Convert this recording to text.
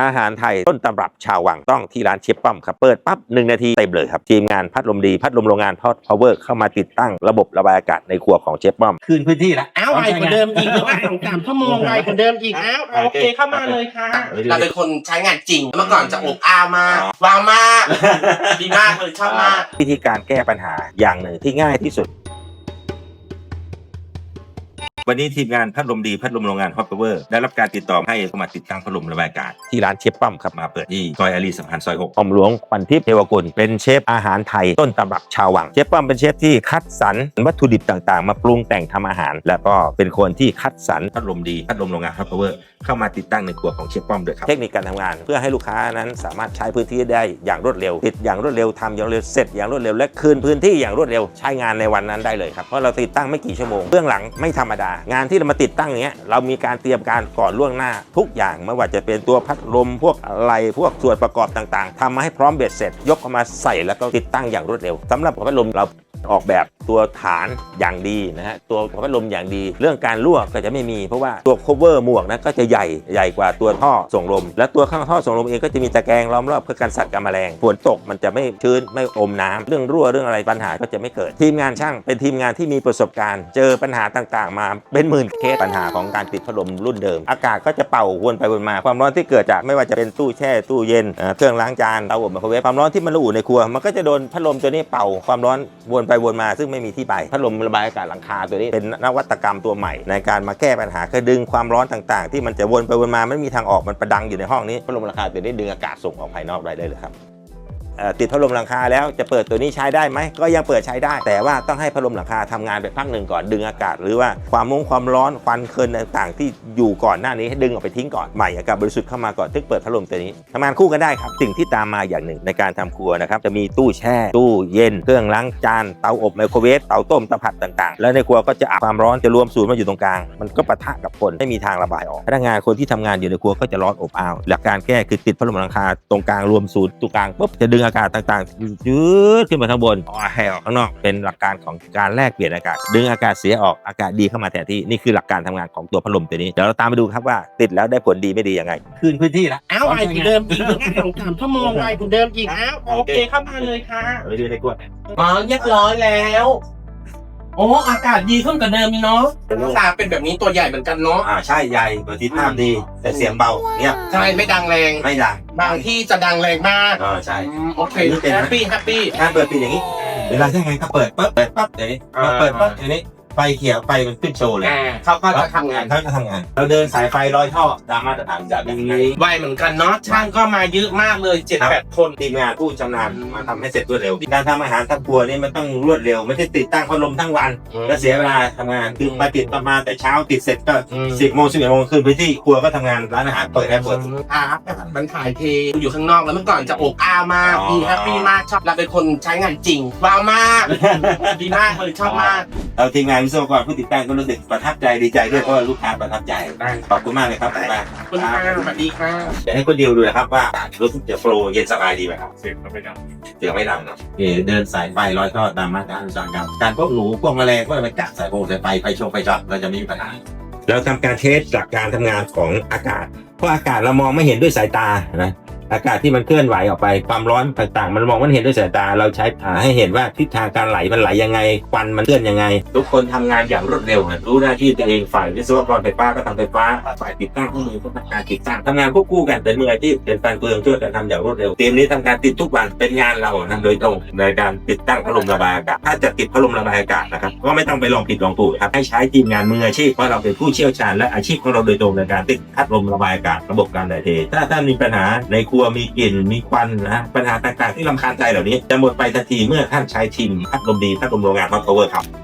อาหารไทยต้นตำรับชาววังต้องที่ร้านเชฟป้อมครับเปิดปั๊บหนึ่งนาทีเต็มเลยครับ ทีมงานพัดลมดีพัดลมโรงงานพอดพาวเวอร์เข้ามาติดตั้งระบบระบายอากาศในครัวของเชฟป้อม คืนพื้นที่แล้วอ้าวไวกว่าเดิมอีกแล้วสองสามชั่วโมงไวกว่าเดิมอีกอ้าวเอาโอเคเข้ามาเลยค่ะ เราเป็นคนใช้งานจริง เมื่อก่อนจะอบอ้าวมากว้าวมากดีมากเลยชอบมากวิธีการแก้ปัญหาอย่างหนึ่งที่ง่ายที่สุด วันนี้ทีมงานพัดลมดีพัดลมโรงงานฮอตพาวเวอร์ได้รับการติดต่อให้เข้ามาติดตั้งพัดลมระบายอากาศที่ร้านเชฟปั้มครับมาเปิดที่ซอยอารีสัมพันธ์ซอย6อมหลวงปันทิพย์เทวกุลเป็นเชฟอาหารไทยต้นตำรับชาววังเชฟปั้มเป็นเชฟที่คัดสรรวัตถุดิบต่างๆ มาปรุงแต่งทำอาหาร แล้วก็เป็นคนที่คัดสรรพัดลมดีพัดลมโรงงานฮอตพาวเวอร์เข้ามาติดตั้งในครัวของเชฟป้อมด้วยครับเทคนิคการทำงาน เพื่อให้ลูกค้านั้นสามารถใช้พื้นที่ได้อย่างรวดเร็วติดอย่างรวดเร็วทำอย่างรวดเร็วเสร็จอย่างรวดเร็วและคืนพื้นที่อย่างรวดเร็วใช้งานในวันนั้นได้เลยครับเพราะเราติดตั้งไม่กี่ชั่วโมงเบื้องหลังไม่ธรรมดางานที่เรามาติดตั้งเนี้ยเรามีการเตรียมการก่อนล่วงหน้าทุกอย่างไม่ว่าจะเป็นตัวพัดลมพวกอะไรพวกส่วนประกอบต่างๆทำมาให้พร้อมเบ็ดเสร็จ ยกเข้ามาใส่แล้วก็ติดตั้งอย่างรวดเร็วสำหรับพัดลมเราออกแบบ ตัวฐานอย่างดีนะฮะตัวพัดลมอย่างดี เรื่องการรั่วก็จะไม่มีเพราะว่าตัว cover หมวกนะก็จะใหญ่ใหญ่กว่าตัวท่อส่งลม และตัวข้างท่อส่งลมเองก็จะมีตะแกรงล้อมรอบเพื่อกันสัตว์กับแมลงฝนตกมันจะไม่ชื้นไม่อมน้ำเรื่องรั่วเรื่องอะไรปัญหาก็จะไม่เกิด ทีมงานช่างเป็นทีมงานที่มีประสบการณ์ เจอปัญหาต่างๆ มาเป็นหมื่นเคสปัญหาของการติดพัดลมรุ่นเดิม อากาศก็จะเป่าวนไปวนมา ความร้อนที่เกิดจากไม่ว่าจะเป็นตู้แช่ตู้เย็นอ่อเครื่องล้างจานเตาอบไมโครเวฟความร้อนที่มันระอุในครัวมันก็จะโดนพัดลมตัวนี้เป่าความร้อนวนไปวนมาซึ่งไม่มีที่ไปพัดลมระบายอากาศหลังคาตัวนี้เป็นนวัตกรรมตัวใหม่ ในการมาแก้ปัญหาคือดึงความร้อนต่างๆ ที่มันจะวนไปวนมาไม่มีทางออกมันประดังอยู่ในห้องนี้พัดลมราคาตัวนี้ดึงอากาศส่งออกภายนอกได้เลยครับ ติดพัดลมหลังคาแล้วจะเปิดตัวนี้ใช้ได้ไหมก็ยังเปิดใช้ได้ แต่ว่าต้องให้พัดลมหลังคาทำงานไปพักหนึ่งก่อนดึงอากาศ หรือว่าความมุ้งความร้อนควันเคินต่างๆ ที่อยู่ก่อนหน้านี้ให้ดึงออกไปทิ้งก่อนใหม่อากาศบริสุทธิ์เข้ามาก่อนถึงเปิดพัดลมตัวนี้ทำงานคู่กันได้ครับสิ่งที่ตามมาอย่างหนึ่งในการทำครัวนะครับจะมีตู้แช่ ตู้เย็น เครื่องล้างจานเตาอบไมโครเวฟเตาต้มเตาผัดต่างๆ แล้วในครัวก็จะอับความร้อนจะรวมศูนย์มาอยู่ตรงกลาง มันก็ปะทะกับคนไม่มีทางระบายออกพนักงานคนที่ทำงานอยู่ในครัวก็จะร้อนอบอ้าวหลักการแก้คือติดพัดลมหลังคาตรงกลางรวมศูนย์ตรงกลางปุ๊บจะดึงอากาศต่างๆยืดขึ้นมาข้างบนเอาให้ออกข้างนอกเป็นหลักการของการแลกเปลี่ยนอากาศ ดึงอากาศเสียออกอากาศดีเข้ามาแทนที่นี่คือหลักการทำงานของตัวพัดลมตัวนี้เดี๋ยวเราตามไปดูครับว่าติดแล้วได้ผลดีไม่ดียังไง คืนพื้นที่แล้วอ้าวไวกว่าเดิมอีกแล้วสองสามชั่วโมงไวกว่าเดิมอีกอ้าวโอเคเข้ามาเลยค่ะไปดูในครัวอ๋อเรียบร้อยแล้ว โอ้อากาศดีขึ้นกว่าเดิมเนาะตาเป็นแบบนี้ตัวใหญ่เหมือนกันเนาะ อ่าใช่ใหญ่ประสิทธิภาพดี แต่เสียงเบาเนี่ยใช่ไม่ดังแรง ไม่ดัง บางที่จะดังแรงมากอ่าใช่อืมโอเคนี่เป็นแฮปปี้แฮปปี้การเปิดปิดอย่างนี้ เวลาใช่ไงก็เปิดปั๊บเปิดปั๊บเดี๋ยวนี้พอเปิดปั๊บเดี๋ยวนี้ ไฟเขียวไฟมันขึ้นโชว์เลยอ่าเขาก็จะทำงาน เขาจะทำงาน เราเดินสายไฟร้อยท่อตามมาตรฐานจากแบบนี้ไวเหมือนกันเนาะช่างก็มาเยอะมากเลยเจ็ดครับ แปดคน ทีมงานผู้ชำนาญมาทำให้เสร็จรวดเร็ว การทำอาหารทำครัวนี่มันต้องรวดเร็ว ไม่ใช่ติดตั้งพัดลมทั้งวัน ก็เสียเวลาทำงานคือมาติดประมาณแต่เช้าติดเสร็จก็อืม สิบโมงสิบเอ็ดโมงคืนพื้นที่ครัวก็ทำงานร้านอาหารเปิดได้เปิดอ่ามันถ่ายเทอยู่ข้างนอกแล้วเมื่อก่อนจะอกอ้าวมากอ๋อ มีแฮปปี้มากชอบเราเป็นคนใช้งานจริงว้าวมาก ดีมากเลยชอบมาก เราทีมงานวิศวกรผู้ติดตั้งก็รู้สึกประทับใจดีใจด้วยเพราะว่าลูกค้าประทับใจได้ขอบคุณมากเลยครับขอบคุณมากขอบคุณค่ะสวัสดีค่ะเดี๋ยวให้คุณดิวดูนะครับว่ารู้สึกจะโปรเย็นสบายดีไหมครับเสียงก็ไม่ดังเสียงไม่ดังเนอะโอเคเดินสายไฟร้อยทอดตามมาตรฐานอุตสาหกรรมการพวกหนูพวกแมลงก็ไปจับสายโฟงสายไฟไฟชงไฟช็อตเราจะไม่มีปัญหาเราทำการเทสหลักการทำงานของอากาศ เพราะอากาศเรามองไม่เห็นด้วยสายตานะ อากาศที่มันเคลื่อนไหวออกไปความร้อนต่างๆ มันมองไม่เห็นด้วยสายตาเราใช้อ่าให้เห็นว่าทิศทางการไหลมันไหลยังไงควันมันเคลื่อนยังไง ทุกคนทำงานอย่างรวดเร็วรู้หน้าที่ตัวเองฝ่ายวิศวกรไฟฟ้าก็ทำไฟฟ้าฝ่ายติดตั้งก็มีพนักานติดตั้งทำงานควบคู่กันเป็นมืออาชีพเป็นแฟนเฟืองช่วยกันทำอย่างรวดเร็วทีมนี้ทำการติดทุกวันเป็นงานเรานะโดยตรงในการติดตั้งพัดลมระบายอากาศถ้าจะติดพัดลมระบายอากาศนะครับก็ไม่ต้องไปลองผิดลองถูกครับให้ใช้ทีมงานมืออาชีพเพราะเราเป็นผู้เชี่ยวชาญและอาชีพของเราโดยตรงในการติดพัดลมระบายอากาศระบบการถ่ายเทถ้าท่านมีปัญหาในครัวมีกลิ่นมีควันนะปัญหาต่างๆที่ลำคาญใจเหล่านี้ จะหมดไปทันทีเมื่อท่านใช้ทีมพัดลมดีพัดลมโรงงานฮอตพาวเวอร์ครับ